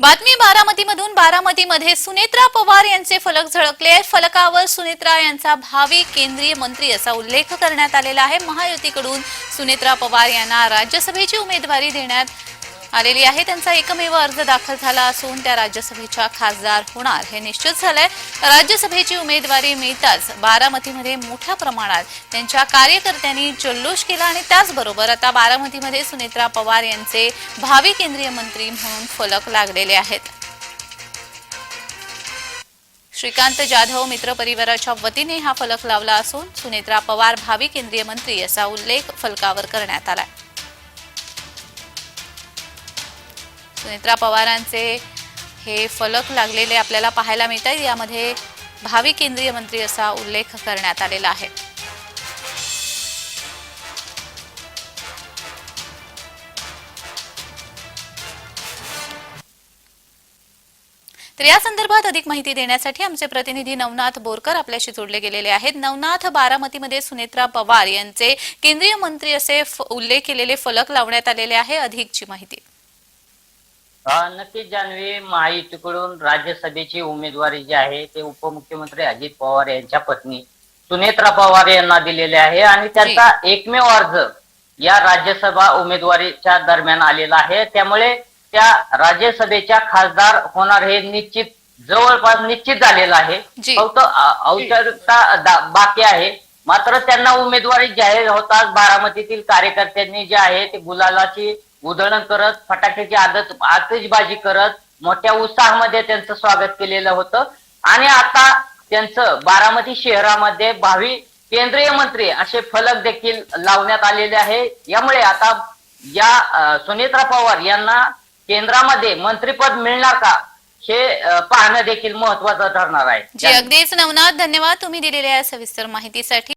बातमी बारामतीमधून. बारामतीमध्ये सुनेत्रा पवार यांचे फलक झळकले फलकावर सुनेत्रा यांचा भावी केंद्रीय मंत्री असा उल्लेख करण्यात आलेला आहे. महायुतीकडून सुनेत्रा पवार यांना राज्यसभेची उमेदवारी देण्यात आलेली आहे. त्यांचा एकमेव अर्ज दाखल झाला असून त्या राज्यसभेच्या खासदार होणार हे निश्चित झालंय. राज्यसभेची उमेदवारी मिळताच बारामतीमध्ये मोठ्या प्रमाणात त्यांच्या कार्यकर्त्यांनी जल्लोष केला आणि त्याचबरोबर आता बारामतीमध्ये सुनेत्रा पवार यांचे भावी केंद्रीय मंत्री म्हणून फलक लागलेले आहेत. श्रीकांत जाधव मित्र परिवाराच्या वतीने हा फलक लावला असून सुनेत्रा पवार भावी केंद्रीय मंत्री असा उल्लेख फलकावर करण्यात आलाय. सुनेत्रा पवारांचे हे फलक लागलेले आपल्याला पाहायला मिळत आहेत यामध्ये भावी केंद्रीय मंत्री असा उल्लेख करण्यात आलेला आहे. तर या संदर्भात अधिक माहिती देण्यासाठी आमचे प्रतिनिधी नवनाथ बोरकर आपल्याशी जोडले गेलेले आहेत. नवनाथ बारामतीमध्ये सुनेत्रा पवार यांचे केंद्रीय मंत्री असे फ- उल्लेख केलेले फलक लावण्यात आलेले आहे. अधिकची माहिती. नक्कीच जान्हवी महायुतीकडून राज्यसभेची उमेदवारी जी आहे ते उपमुख्यमंत्री अजित पवार यांच्या पत्नी सुनेत्रा पवार यांना दिलेले आहे आणि त्यांचा एकमेव अर्ज या राज्यसभा उमेदवारीच्या दरम्यान आलेला आहे. त्यामुळे त्या राज्यसभेच्या खासदार होणार हे निश्चित जवळपास निश्चित झालेलं आहे. फक्त औपचारिकता बाकी आहे. मात्र त्यांना उमेदवारी जाहीर होताच बारामतीतील कार्यकर्त्यांनी जे आहे ते गुलालाची उधळण करत फटाक्याची आदत आतिषबाजी करत मोठ्या उत्साहामध्ये त्यांचं स्वागत केलेलं होतं. आणि आता त्यांचं बारामती शहरामध्ये भावी केंद्रीय मंत्री असे फलक देखील लावण्यात आलेले आहे. यामुळे आता या सुनेत्रा पवार यांना केंद्रामध्ये मंत्रीपद मिळणार का हे पाहणं देखील महत्वाचं ठरणार आहे. जी अगदीच नवनाथ धन्यवाद तुम्ही दिलेल्या सविस्तर माहितीसाठी.